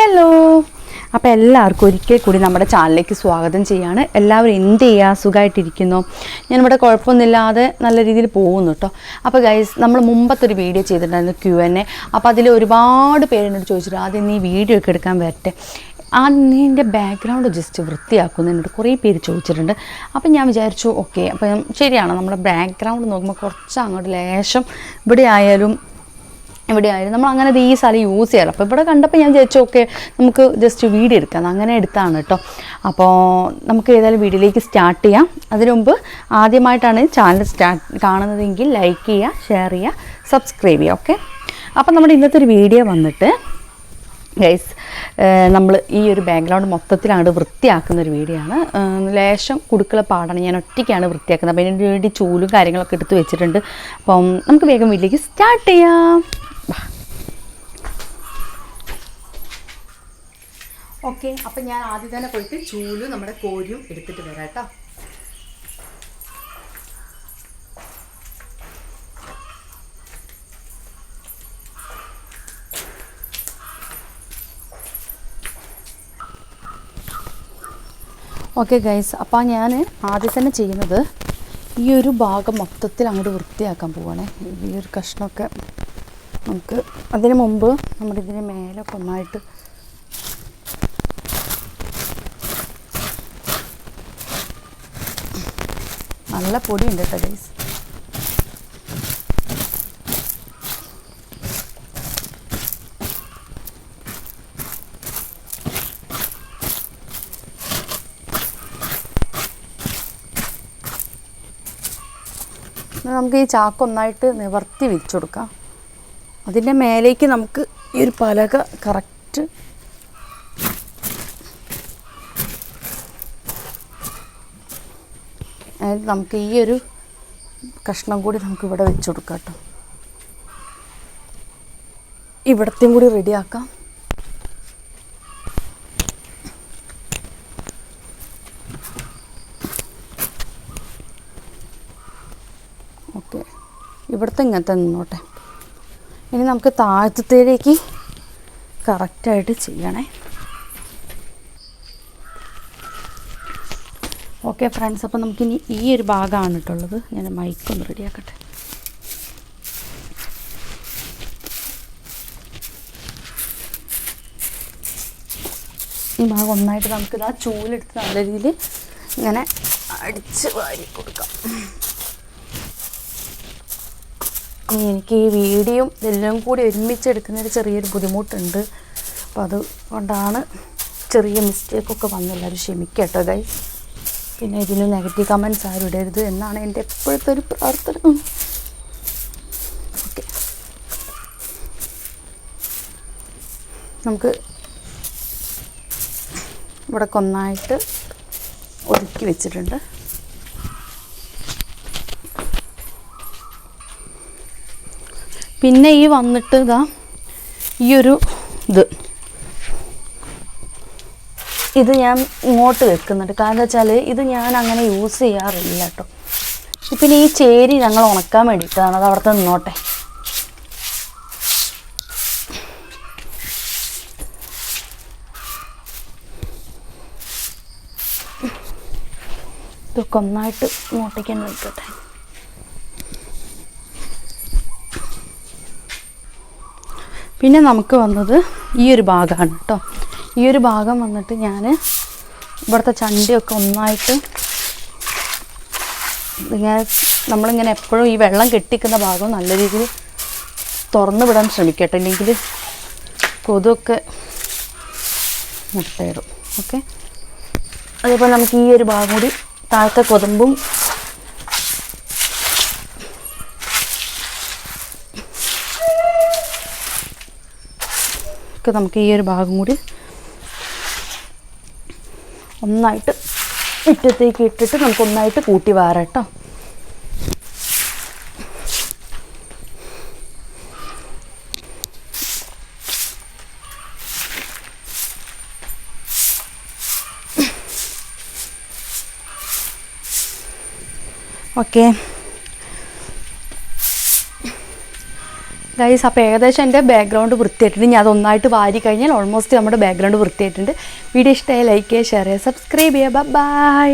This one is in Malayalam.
ഹലോ അപ്പോൾ എല്ലാവർക്കും ഒരിക്കൽ കൂടി നമ്മുടെ ചാനലിലേക്ക് സ്വാഗതം ചെയ്യാണ്. എല്ലാവരും എന്ത് ചെയ്യുക സുഖമായിട്ടിരിക്കുന്നു ഞാനിവിടെ കുഴപ്പമൊന്നുമില്ലാതെ നല്ല രീതിയിൽ പോകുന്നു കേട്ടോ അപ്പോൾ ഗൈസ് നമ്മൾ മുമ്പത്തെ ഒരു വീഡിയോ ചെയ്തിട്ടുണ്ടായിരുന്നു ക്യു എൻ എ അപ്പോൾ അതിൽ ഒരുപാട് പേരെന്നോട് ചോദിച്ചിട്ട് ആദ്യം നീ വീഡിയോ ഒക്കെ എടുക്കാൻ വരട്ടെ. ആ നിന്റെ ബാക്ക്ഗ്രൗണ്ട് ജസ്റ്റ് വൃത്തിയാക്കുന്നതിനോട് കുറേ പേര് ചോദിച്ചിട്ടുണ്ട്. അപ്പം ഞാൻ വിചാരിച്ചു ഓക്കെ. അപ്പം ശരിയാണ് നമ്മുടെ ബാക്ക്ഗ്രൗണ്ട് നോക്കുമ്പോൾ കുറച്ച് അങ്ങോട്ട് ലേശം ഇവിടെ ആയാലും ഇവിടെ ആയാലും നമ്മൾ അങ്ങനെ ഈ സ്ഥലം യൂസ് ചെയ്യാറ് അപ്പോൾ ഇവിടെ കണ്ടപ്പോൾ ഞാൻ വിചാരിച്ചു ഓക്കെ നമുക്ക് ജസ്റ്റ് വീഡിയോ എടുക്കാം. അങ്ങനെ എടുത്താണ് കേട്ടോ. അപ്പോൾ നമുക്ക് ഏതായാലും വീഡിയോയിലേക്ക് സ്റ്റാർട്ട് ചെയ്യാം. അതിനു മുമ്പ് ആദ്യമായിട്ടാണ് ചാനൽ സ്റ്റാർട്ട് കാണുന്നതെങ്കിൽ ലൈക്ക് ചെയ്യുക ഷെയർ ചെയ്യുക സബ്സ്ക്രൈബ് ചെയ്യുക ഓക്കെ അപ്പോൾ നമ്മുടെ ഇന്നത്തെ ഒരു വീഡിയോ വന്നിട്ട് ഗൈസ് നമ്മൾ ഈ ഒരു ബാക്ക്ഗ്രൗണ്ട് മൊത്തത്തിലാണ് വൃത്തിയാക്കുന്ന ഒരു വീഡിയോ ആണ്. ലേശം കുടുക്കള പാടാണ്. ഞാൻ ഒറ്റയ്ക്കാണ് വൃത്തിയാക്കുന്നത്. അപ്പോൾ അതിന് വേണ്ടി ചൂലും കാര്യങ്ങളൊക്കെ എടുത്ത് വെച്ചിട്ടുണ്ട്. അപ്പം നമുക്ക് വേഗം വീട്ടിലേക്ക് സ്റ്റാർട്ട് ചെയ്യാം. ഓക്കെ അപ്പം ഞാൻ ആദ്യം തന്നെ പോയിട്ട് ചൂലും നമ്മുടെ കോരിയും എടുത്തിട്ട് വരാം കേട്ടോ. ഓക്കെ ഗൈസ് അപ്പോൾ ഞാൻ ആദ്യം തന്നെ ചെയ്യുന്നത് ഈ ഒരു ഭാഗം മൊത്തത്തിൽ അങ്ങോട്ട് വൃത്തിയാക്കാൻ പോവാണേ. ഈ ഒരു കഷ്ണമൊക്കെ നമുക്ക് അതിന് മുമ്പ് നമ്മുടെ ഇതിന് മേലൊക്കെ ഒന്നായിട്ട് നല്ല പൊടിയുണ്ട് കേട്ടോ ഗൈസ് നമുക്ക് ഈ ചാക്ക് ഒന്നായിട്ട് നിവർത്തി വിരിച്ചു കൊടുക്കാം. അതിന്റെ മേലേക്ക് നമുക്ക് ഈ ഒരു പലക കറക്റ്റ് അതായത് നമുക്ക് ഈ ഒരു കഷ്ണം കൂടി നമുക്ക് ഇവിടെ വെച്ച് കൊടുക്കാം കേട്ടോ. ഇവിടത്തെയും കൂടി റെഡിയാക്കാം ഓക്കെ ഇവിടുത്തെ ഇങ്ങനത്തെ നിന്നോട്ടെ. ഇനി നമുക്ക് താഴത്തേക്ക് കറക്റ്റായിട്ട് ചെയ്യണേ. ഓക്കെ ഫ്രണ്ട്സ് അപ്പോൾ നമുക്കിനി ഈ ഒരു ഭാഗമാണ് കേട്ടുള്ളത് ഞാൻ മൈക്കൊന്ന് റെഡിയാക്കട്ടെ ഈ ഭാഗം ഒന്നായിട്ട് നമുക്കിത് ആ ചൂലെടുത്ത് നല്ല രീതിയിൽ ഇങ്ങനെ അടിച്ച് വാരി കൊടുക്കാം. എനിക്ക് ഈ വീഡിയോ ഇതെല്ലാം കൂടി ഒരുമിച്ച് എടുക്കുന്നതിൽ ചെറിയൊരു ബുദ്ധിമുട്ടുണ്ട്. അപ്പോൾ അതുകൊണ്ടാണ് ചെറിയ മിസ്റ്റേക്കൊക്കെ വന്നെല്ലാവരും ക്ഷമിക്കട്ടോ ഗൈ പിന്നെ ഇതിന് നെഗറ്റീവ് കമൻസ് ആരും ഇടരുത് എന്നാണ് എന്റെ എപ്പോഴത്തെ ഒരു പ്രാർത്ഥന. ഓക്കെ നമുക്ക് ഇവിടെ കൊന്നായിട്ട് ഒതുക്കി വെച്ചിട്ടുണ്ട്. പിന്നെ ഈ വന്നിട്ട് ഇതാ ഈ ഒരു ഇത്. ഇത് ഞാൻ ഇങ്ങോട്ട് വെക്കുന്നുണ്ട്. കാരണം വെച്ചാൽ ഇത് ഞാൻ അങ്ങനെ യൂസ് ചെയ്യാറില്ല കേട്ടോ പിന്നെ ഈ ചേരി ഞങ്ങൾ ഉണക്കാൻ വേണ്ടിയിട്ടാണ്. അത് അവിടുത്തെ നിന്നോട്ടെ. ഇതൊക്കെ ഒന്നായിട്ട് ഇങ്ങോട്ടേക്ക് നിൽക്കട്ടെ പിന്നെ നമുക്ക് വന്നത് ഈ ഒരു ഭാഗമാണ് കേട്ടോ ഈ ഒരു ഭാഗം വന്നിട്ട് ഞാൻ ഇവിടുത്തെ ചണ്ടിയൊക്കെ ഒന്നായിട്ട് ഇങ്ങനെ നമ്മളിങ്ങനെ എപ്പോഴും ഈ വെള്ളം കെട്ടിക്കുന്ന ഭാഗം നല്ല രീതിയിൽ തുറന്നു വിടാൻ ശ്രമിക്കട്ടെ. ഇല്ലെങ്കിൽ കൊതുവൊക്കെ മുട്ടയിടും. ഓക്കെ? അതേപോലെ നമുക്ക് ഈ ഒരു ഭാഗം കൂടി താഴത്തെ കൊതുമ്പും ഒക്കെ നമുക്ക് ഈ ഒരു ഭാഗം കൂടി ഒന്നായിട്ട് മുറ്റത്തേക്ക് ഇട്ടിട്ട് നമുക്ക് ഒന്നായിട്ട് കൂട്ടി വാറട്ടോ ഓക്കെ. ഗൈസ് അപ്പോൾ ഏകദേശം എന്റെ ബാക്ക്ഗ്രൗണ്ട് വൃത്തിയായിട്ടുണ്ട്. ഞാൻ അതൊന്നായിട്ട് വാരി കഴിഞ്ഞാൽ ഓൾമോസ്റ്റ് നമ്മുടെ ബാക്ക്ഗ്രൗണ്ട് വൃത്തിയായിട്ടുണ്ട്. വീഡിയോ ഇഷ്ടമായി ലൈക്ക് ചെയ്യുക ഷെയർ ചെയ്യുക. സബ്സ്ക്രൈബ് ചെയ്യുക ബൈ